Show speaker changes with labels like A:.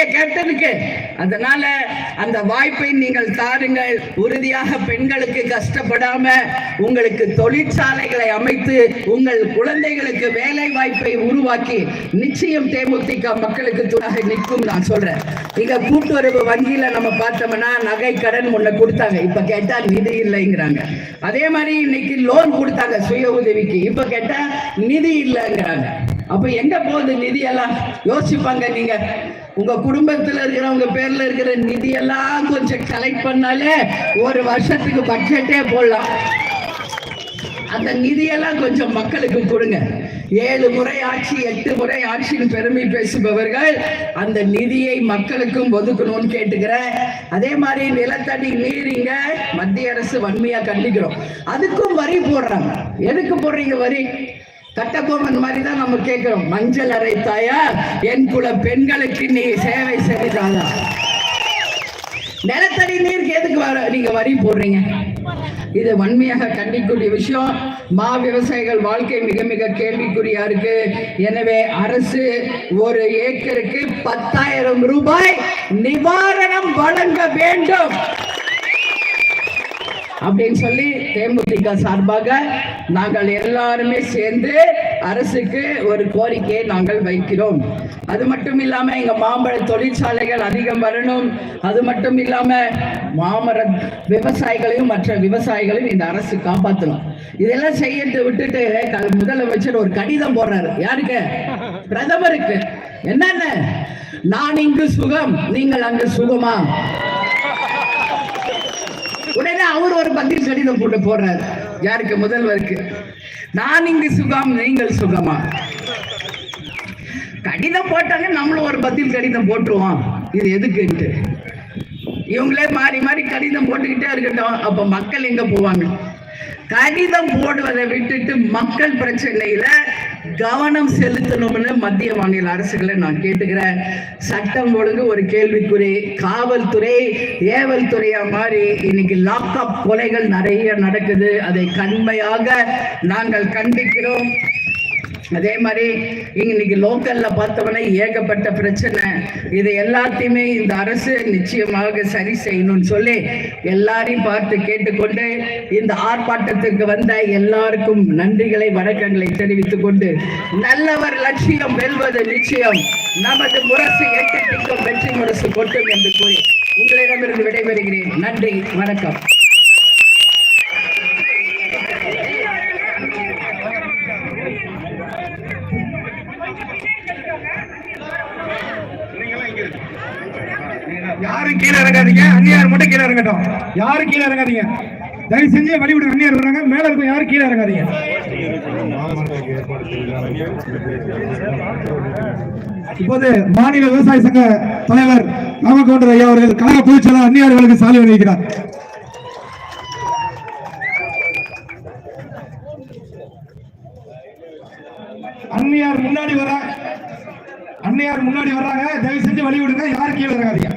A: இல்லையே கேப்டனுக்கு அதனால அந்த வாய்ப்பை நீங்கள் தாருங்கள். உறுதியாக பெண்களுக்கு கஷ்டப்படாம உங்களுக்கு தொழிற்சாலைகளை அமைத்து உங்கள் குழந்தைகளுக்கு வேலை வாய்ப்பை உருவாக்கி நிச்சயம் தேமுதிக மக்களுக்கு துணாக நிற்கும் நான் சொல்றேன். இங்க கூட்டுறவு வங்கியில நம்ம பார்த்தோம்னா நகை கடன் முன்ன கொடுத்தாங்க. இப்ப கேட்டா நிதி இல்லைங்கிறாங்க. அதே மாதிரி இன்னைக்கு லோன் கொடுத்தாங்க சுய உதவிக்கு. இப்ப கேட்டா நிதி இல்லைங்கிறாங்க. அப்ப எங்க போகுது நிதி எல்லாம் யோசிப்பாங்க நீங்க. உங்க குடும்பத்துல இருக்கிறவங்க பேர்ல இருக்கிற நிதி எல்லாம் கொஞ்சம் கலெக்ட் பண்ணாலே ஒரு வருஷத்துக்கு பட்ஜெட்டே போடலாம். அந்த நிதியெல்லாம் கொஞ்சம் மக்களுக்கு கொடுங்க. ஏழு முறை ஆட்சி எட்டு முறை ஆட்சியின் பெருமை பேசுபவர்கள் அந்த நிதியை மக்களுக்கும் ஒதுக்கணும்னு கேட்டுக்கிறேன். அதே மாதிரி நிலத்தடி நீரிங்க மத்திய அரசு வன்மையா கண்டிக்கிறோம். அதுக்கும் வரி போடுறாங்க. எதுக்கு போடுறீங்க வரி? கட்டபொம்மன் மாதிரி தான் நம்ம கேட்கிறோம். மஞ்சள் அரைத்தாயா என் குல பெண்களுக்கு நீ சேவை செய்தாதா நிலத்தடி நீருக்கு எதுக்கு வர நீங்க வரி போடுறீங்க? இது வன்மையாக கண்டிக்கூடிய விஷயம். மா விவசாயிகள் வாழ்க்கை மிக மிக கேள்விக்குறியா இருக்கு. எனவே அரசு ஒரு ஏக்கருக்கு பத்தாயிரம் ரூபாய் நிவாரணம் வழங்க வேண்டும். அப்படின்னு சொல்லி தேமுதிக சார்பாக நாங்கள் எல்லாருமே சேர்ந்து அரசுக்கு ஒரு கோரிக்கையை நாங்கள் வைக்கிறோம். அது மட்டும் இல்லாம எங்க மாம்பழ தொழிற்சாலைகள் அதிகம் வரணும். அது மட்டும் இல்லாம மாமர விவசாயிகளையும் மற்ற விவசாயிகளையும் இந்த அரசு காப்பாற்றணும் இதெல்லாம் செய்யறது விட்டுட்டு முதலமைச்சர் ஒரு கடிதம் போடுறாரு. யாருக்கு? பிரதமருக்கு. என்னென்ன? நான் இங்கு சுகம் நீங்கள் அங்கு சுகமா? உடனே அவர் ஒரு பதில் கடிதம் போட்டு போடுறாரு. யாருக்கு? முதல்வருக்கு. நான் இங்கு சுகம் நீங்கள் சுகமா? கடிதம் போட்டாங்க நம்மளும் ஒரு பதில் கடிதம் போட்டுருவோம். இது எதுக்குன்ட்டு. இவங்களே மாறி மாறி கடிதம் போட்டுக்கிட்டே இருக்கட்டும். அப்ப மக்கள் எங்க போவாங்க? கடிதம் போடுவதை விட்டுட்டு மக்கள் பிரச்சனையில கவனம் செலுத்தணும்னு மத்திய மாநில அரசுகளை நான் கேட்டுக்கிறேன். சட்டம் ஒழுங்கு ஒரு கேள்விக்குறி. காவல்துறை ஏவல் துறையா மாறி இன்னைக்கு லாக்அப் கொலைகள் நிறைய நடக்குது. அதை கண்மையாக நாங்கள் கண்டிக்கிறோம். அதே மாதிரி இன்னைக்கு லோக்கல்ல பார்த்தோம்னா ஏகப்பட்ட பிரச்சனை. இது எல்லாத்தையுமே இந்த அரசு நிச்சயமாக சரி செய்யணும்னு சொல்லி எல்லாரையும் பார்த்து கேட்டுக்கொண்டு இந்த ஆர்ப்பாட்டத்துக்கு வந்த எல்லாருக்கும் நன்றிகளை வணக்கங்களை தெரிவித்துக் கொண்டு நல்லவர் லட்சியம் வெல்வது நிச்சயம். நமது முரசு எட்டு வெற்றி முரசு கொட்டும் என்று கூறி உங்களிடமிருந்து விடைபெறுகிறேன். நன்றி வணக்கம்.
B: யாரும் கீழே இறங்காதீங்க. அந்நியார் மட்டும் கீழே இறங்கட்டும். யாரும் கீழே இறங்காதீங்க. தயவு செஞ்சு வழி அந்நியார் வர்றாங்க மேல இருக்கும் யாரும் கீழே இறங்காதீங்க. இப்போது மாநில விவசாய சங்க தலைவர் ராமகவுண்டர் ஐயா அவர்கள் கழக பொதுச்செயலாளர் அந்நியார்களுக்கு சாலை வழங்குகிறார் அந்நியார் முன்னாடி வர அன்னையார் முன்னாடி வர்றாங்க தயவு செஞ்சு வழி விடுங்க யாரும் கீழே இறங்காதீங்க.